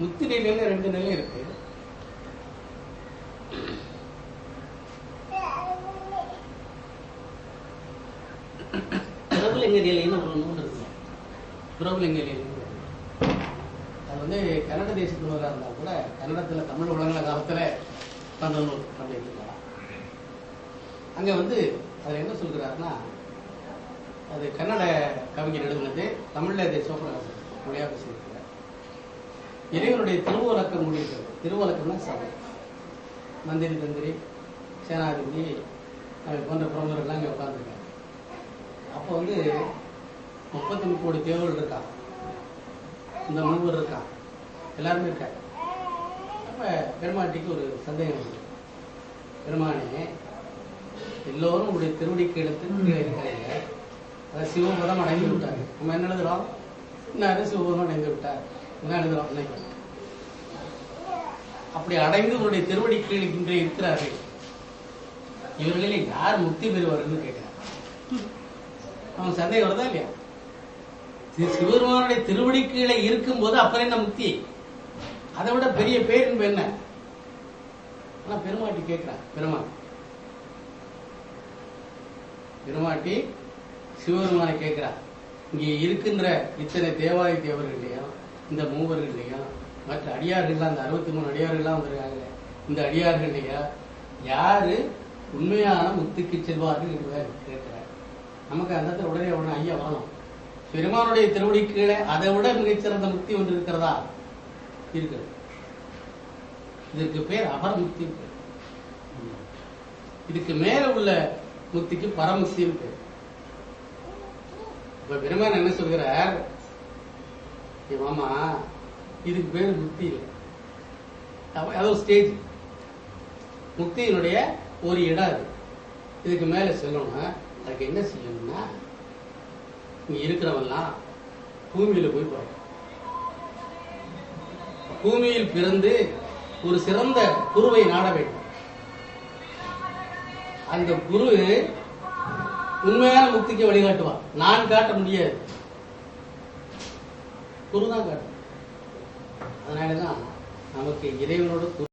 முத்தி நிலையில ரெண்டு நிலை இருக்கு. பிரபுலிங்க நிலைன்னு ஒரு நூல் இருக்கு. பிரபுலிங்க நூல். அது வந்து கன்னட தேசத்தினராக இருந்தால் கூட கன்னடத்தில் தமிழ் உலக காலத்தில் தந்த நூல் அப்படின்னு அங்கே வந்து அதில் என்ன சொல்கிறாருன்னா அது கன்னட கவிஞர் எழுதுனது தமிழில் இதை சோழர் மொழியாக செய்திருக்கிறார் இறைவனுடைய திருவலக்கம் முடிக்கிறது திருவலக்கம்னா சபை. மந்திரி தந்திரி சேனாதிபதி அது போன்ற பிரமுகர்கள்லாம் இங்கே உட்காந்துருக்காங்க அப்போ வந்து முப்பத்தி முப்பது தேவர்கள் இருக்கான் இந்த மூவர் இருக்கான் எல்லாருமே இருக்காங்க. அப்போ பெருமாட்டிக்கு ஒரு சந்தேகம் வருது பெருமானே எல்லோரும் உங்களுடைய திருவடிக்கு எடுத்து இருக்காங்க அதை சிவபுரம் அடைந்து விட்டாங்க நம்ம என்ன எழுதுறோம்? இன்னும் சிவபுரம் அடைந்து விட்டார்? என்ன எழுதுறோம் இன்னைக்கு அப்படி அடைந்து உங்களுடைய திருவடி கீழ் இன்று இருக்கிறார்கள். இவர்களில் யார் முக்தி பெறுவார்கள் கேட்கிறார். அவன் சந்தேகம் வருதா இல்லையா? சி- சிவபெருமானுடைய திருவடி கீழே இருக்கும்போது அப்புறம் என்ன முக்தி? அதை விட பெரிய பேரின்பு என்ன? ஆனா பெருமாட்டி கேட்கிறான் பெருமாள் பெருமாட்டி சிவபெருமானை கேட்கிறார். இங்கே இருக்கின்ற இத்தனை தேவாதி இல்லையா? இந்த மூவர்களையும் மற்ற அடியார்கள்லாம் அந்த அறுபத்தி மூணு அடியார்கள்லாம் வந்திருக்காங்க இந்த அடியார்களையும் யாரு உண்மையான முத்துக்கு செல்வார்கள் என்று கேட்கிறார். நமக்கு அந்த இடத்துல உடனே உடனே ஐயா வரணும் பெருமானுடைய திருவடி கீழே அதை விட மிகச்சிறந்த முக்தி ஒன்று இருக்கிறதா? இருக்கிறது இதற்கு பேர் அபர முக்தி இதுக்கு மேல உள்ள முக்திக்கு பரமுக்தின்னு பேர். இப்ப பெருமான் என்ன சொல்கிறார்? மாமா இதுக்கு பேர் முக்தி இல்லை அது ஒரு ஸ்டேஜ் முக்தியினுடைய ஒரு இடம் அது. இதுக்கு மேல செல்லணும் அதுக்கு என்ன செய்யணும்னா இங்கே இருக்கிறவெல்லாம் பூமியில போய் பிறக்கும் பூமியில் பிறந்து ஒரு சிறந்த குருவை நாட வேண்டும். அந்த குரு உண்மையான முக்திக்கு வழிகாட்டுவான் நான் காட்ட முடியாது. குருதான் காட்டும் அதனால அதனாலதான் நமக்கு இறைவனோட